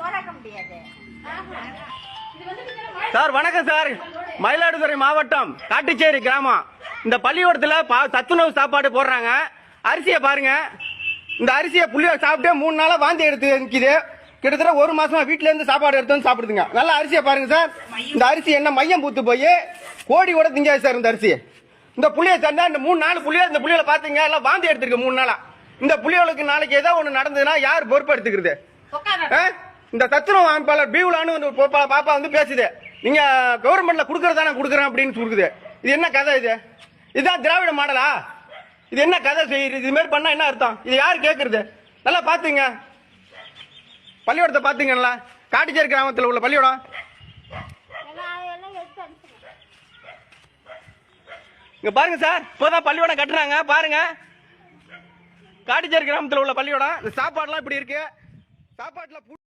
சோறாக்க முடியாது. சார் வணக்கம் சார். மயிலாடுதுறை மாவட்டம் காட்டுச்சேரி கிராமம். இந்த பள்ளிக்கூடத்துல சத்துணவு சாப்பாடு போடுறாங்க. அரிசியை பாருங்க. இந்த அரிசியை புள்ளிய சாப்பிட்டு மூணு நாளா வாந்தி எடுத்து நிக்குது. கிட்டத்தட்ட ஒரு மாசமா வீட்ல இருந்து சாப்பாடு எடுத்து வந்து சாப்பிடுதுங்க. நல்ல அரிசியை பாருங்க சார். இந்த அரிசி என்ன மையம் பூத்து போய் கோடி கூட திங்காது சார் இந்த அரிசி. இந்த புளிய தந்தா இந்த மூணு நாலு புளிய இந்த புளியில பாத்தீங்க எல்லாம் வாந்தி எடுத்திருக்கு மூணு நாளா. இந்த புளியோளுக்கு நாளைக்கு ஏதோ ஒண்ணு நடந்ததுன்னா யார் பொறுப்பு எடுத்துக்கிறது? இந்த தத்துவ அமைப்பாளர் பீவுலான்னு வந்து பாப்பா பாப்பா வந்து பேசுது. நீங்க கவர்மெண்ட்ல குடுக்கறதானே கொடுக்குறேன் அப்படின்னு சொல்லுது. இது என்ன கதை இது? இதுதான் திராவிட மாடலா? இது என்ன கதை செய்யுது? இது மாதிரி பண்ணா என்ன அர்த்தம்? இது யார் கேட்கறது நல்லா பாத்துங்க. பள்ளிக்கூடத்தை பாத்துங்கல்ல காட்டுச்சேரி கிராமத்தில் உள்ள பள்ளிக்கூடம். இங்க பாருங்க சார். இப்போதான் பள்ளிக்கூடம் கட்டுறாங்க. பாருங்க. காட்டுச்சேரி கிராமத்தில் உள்ள பள்ளிக்கூடம். இந்த சாப்பாடுலாம் இப்படி இருக்கு. சாப்பாட்டில்